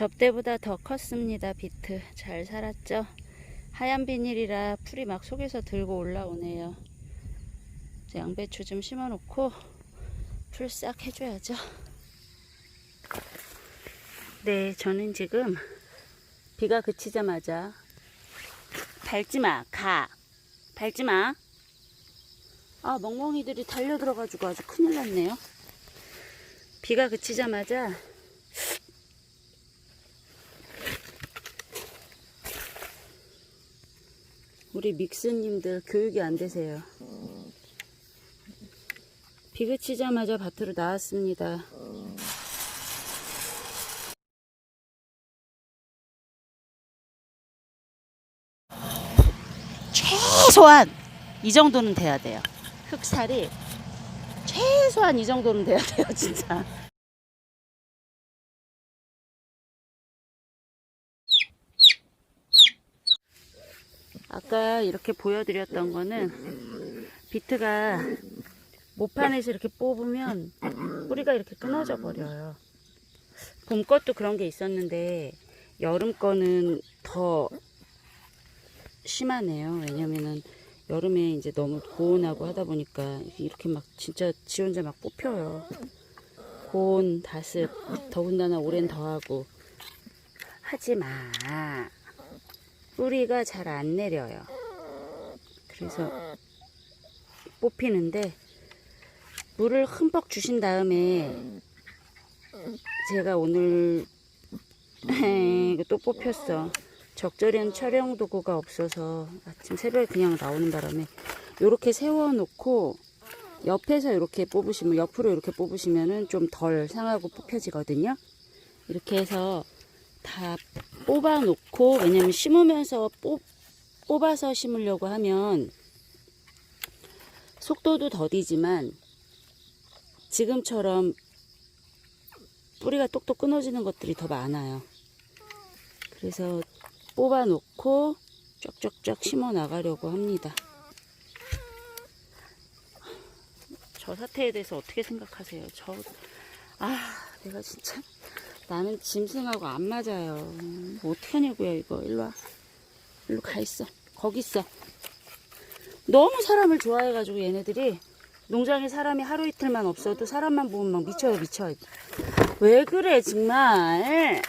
접대보다 더 컸습니다. 비트 잘 살았죠? 하얀 비닐이라 풀이 막 속에서 들고 올라오네요. 양배추 좀 심어놓고 풀 싹 해줘야죠. 네, 저는 지금 비가 그치자마자 밟지 마, 가. 밟지 마. 아, 멍멍이들이 달려들어가지고 아주 큰일 났네요. 비가 그치자마자 우리 믹스님들 교육이 안 되세요. 비 그 치자마자 밭으로 나왔습니다. 최소한 이 정도는 돼야 돼요. 흑살이 최소한 이 정도는 돼야 돼요, 진짜. 아까 이렇게 보여드렸던 거는 비트가 모판에서 이렇게 뽑으면 뿌리가 이렇게 끊어져 버려요. 봄 것도 그런 게 있었는데 여름 거는 더 심하네요. 왜냐면은 여름에 이제 너무 고온하고 하다 보니까 이렇게 막 진짜 지 혼자 막 뽑혀요. 고온, 다습, 더군다나 오랜 더하고 하지 마. 뿌리가 잘 안 내려요. 그래서 뽑히는데 물을 흠뻑 주신 다음에 제가 오늘 또 뽑혔어. 적절한 촬영 도구가 없어서 아침 새벽에 그냥 나오는 바람에 이렇게 세워놓고 옆에서 이렇게 뽑으시면 옆으로 이렇게 뽑으시면은 좀 덜 상하고 뽑혀지거든요. 이렇게 해서 다 뽑아 놓고 왜냐면 심으면서 뽑, 뽑아서 심으려고 하면 속도도 더디지만 지금처럼 뿌리가 똑똑 끊어지는 것들이 더 많아요. 그래서 뽑아 놓고 쫙쫙쫙 심어 나가려고 합니다. 저 사태에 대해서 어떻게 생각하세요? 저, 아, 내가 진짜, 나는 짐승하고 안 맞아요. 뭐 어떻게 하냐고요, 이거. 일로 와. 일로 가 있어. 거기 있어. 너무 사람을 좋아해가지고 얘네들이 농장에 사람이 하루 이틀만 없어도 사람만 보면 막 미쳐요, 미쳐. 왜 그래, 정말.